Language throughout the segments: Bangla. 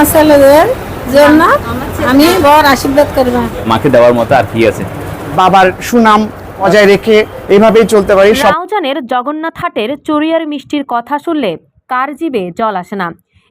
আমার ছেলেদের জন্য আমি বর আশীর্বাদ করব। মাকে দেওয়ার মতো আর কি আছে? বাবার সুনাম বজায় রেখে এইভাবেই চলতে পারি সব রাউজানের জগন্নাথ হাটের চড়িয়ার মিষ্টির কথা শুনলে কার জিবে জল আসে না।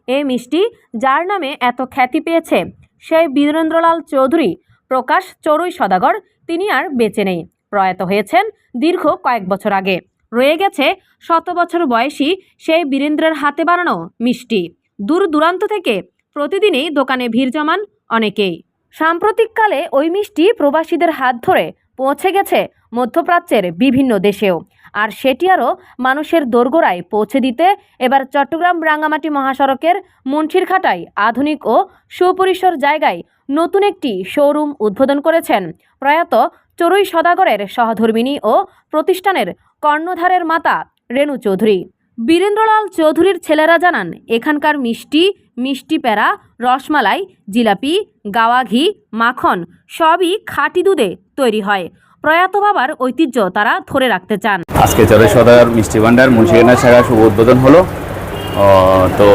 এই মিষ্টি যার নামে এত খ্যাতি পেয়েছে সেই বীরেন্দ্রলাল চৌধুরী প্রকাশ চড়ুই সদাগর তিনি আর বেঁচে নেই। প্রয়াত হয়েছেন দীর্ঘ কয়েক বছর আগে। রয়ে গেছে শত বছর বয়সী সেই বীরেন্দ্রের হাতে বানানো মিষ্টি। দূর দূরান্ত থেকে প্রতিদিনই দোকানে ভিড় জমান অনেকেই। সাম্প্রতিককালে ওই মিষ্টি প্রবাসীদের হাত ধরে পৌঁছে গেছে মধ্যপ্রাচ্যের বিভিন্ন দেশেও। আর সেটি আরও মানুষের দোরগোড়ায় পৌঁছে দিতে এবার চট্টগ্রাম রাঙ্গামাটি মহাসড়কের মুন্সিরঘাটায় আধুনিক ও সুপরিসর জায়গায় নতুন একটি শোরুম উদ্বোধন করেছেন প্রয়াত চড়ুই সদাগরের সহধর্মিনী ও প্রতিষ্ঠানের কর্ণধারের মাতা রেণু চৌধুরী। বীরেন্দ্রলাল চৌধুরীর ছেলেরা জানান, এখানকার মিষ্টি মিষ্টি প্যারা রসমালাই, জিলাপি, গাওয়া ঘি, মাখন সবই খাঁটি দুধে তৈরি হয়। প্রয়াত বাবার ঐতিহ্য তারা ধরে রাখতে চান। আজকে সদর মিষ্টি ভান্ডার মুন্সিগঞ্জ শাখা শুভ উদ্বোধন হলো। তো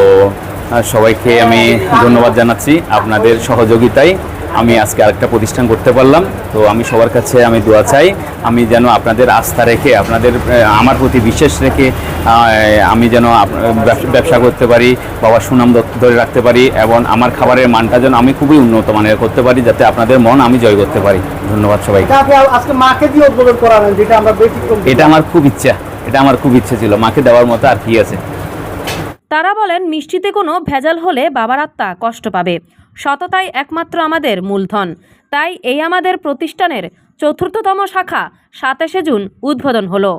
সবাইকে আমি ধন্যবাদ জানাচ্ছি আপনাদের সহযোগিতায়। আমি আজকে আরেকটা প্রতিষ্ঠান করতে পারলাম। তো আমি সবার কাছে আমি দোয়া চাই আমি যেন আপনাদের আস্থা রেখে আপনাদের আমার প্রতি বিশ্বাস রেখে আমি যেন ব্যবসা- ব্যবসা করতে পারি বাবার সুনাম ধরে রাখতে পারি এবং আমার খাবারের মানটা যেন আমি খুবই উন্নত মানের করতে পারি যাতে আপনাদের মন আমি জয় করতে পারি। ধন্যবাদ সবাই এটা আমার খুব ইচ্ছা এটা আমার খুব ইচ্ছে ছিল মাকে দেওয়ার মতো আর কি আছে। তারা বলেন মিষ্টিতে কোনো ভেজাল হলে বাবার আত্মা কষ্ট পাবে। সততাই একমাত্র আমাদের মূলধন। তাই এই আমাদের প্রতিষ্ঠানের চতুর্থতম শাখা সাতাশে জুন উদ্বোধন হলো।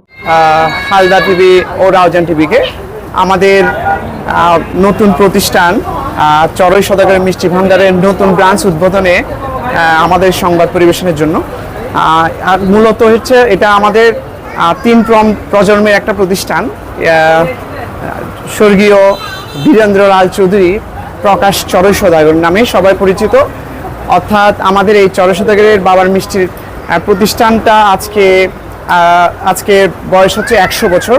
হালদা টিভি ও রাউজান টিভিকে আমাদের নতুন প্রতিষ্ঠান চরই সদাগরের মিষ্টি ভান্ডারের নতুন ব্রাঞ্চ উদ্বোধনে আমাদের সংবাদ পরিবেশনের জন্য। মূলত হচ্ছে এটা আমাদের তিন প্রজন্মের একটা প্রতিষ্ঠান। স্বর্গীয় বীরেন্দ্র লাল চৌধুরী প্রকাশ চড়ই সদাগর নামে সবাই পরিচিত। অর্থাৎ আমাদের এই চড়ই সদাগরের বাবার মিষ্টির প্রতিষ্ঠানটা আজকে আজকে বয়স হচ্ছে একশো বছর।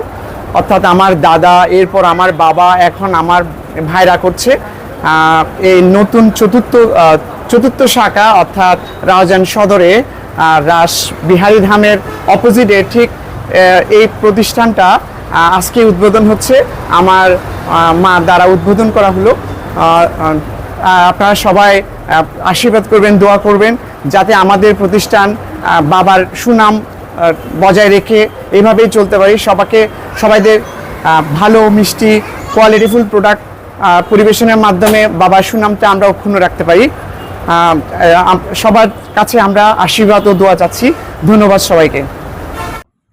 অর্থাৎ আমার দাদা, এরপর আমার বাবা, এখন আমার ভাইরা করছে। এই নতুন চতুর্থ চতুর্থ শাখা অর্থাৎ রাউজান সদরে রাস বিহারী ধামের অপোজিটে ঠিক এই প্রতিষ্ঠানটা আজকে উদ্বোধন হচ্ছে। আমার মা দ্বারা উদ্বোধন করা হলো। আপনারা সবাই আশীর্বাদ করবেন, দোয়া করবেন, যাতে আমাদের প্রতিষ্ঠান বাবার সুনাম বজায় রেখে এইভাবেই চলতে পারি। সবাইকে সবাইদের ভালো, মিষ্টি কোয়ালিটিফুল প্রোডাক্ট পরিবেশনের মাধ্যমে বাবার সুনামটা আমরা অক্ষুণ্ণ রাখতে পারি। সবার কাছে আমরা আশীর্বাদ ও দোয়া চাচ্ছি। ধন্যবাদ সবাইকে।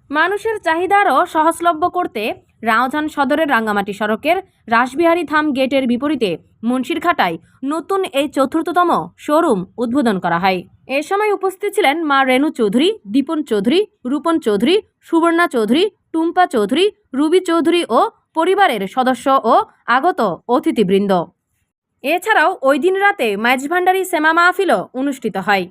মানুষের চাহিদারও সহজলভ্য করতে রাউজান সদরের রাঙ্গামাটি সড়কের রাসবিহারী থাম গেটের বিপরীতে মুন্সিরঘাটায় নতুন এই চতুর্থতম শোরুম উদ্বোধন করা হয়। এ সময় উপস্থিত ছিলেন মা রেণু চৌধুরী, দীপন চৌধুরী, রূপন চৌধুরী, সুবর্ণা চৌধুরী, টুম্পা চৌধুরী, রুবি চৌধুরী ও পরিবারের সদস্য ও আগত অতিথিবৃন্দ। এছাড়াও ওই দিন রাতে মাইজভান্ডারি সেমা মাহফিলও অনুষ্ঠিত হয়।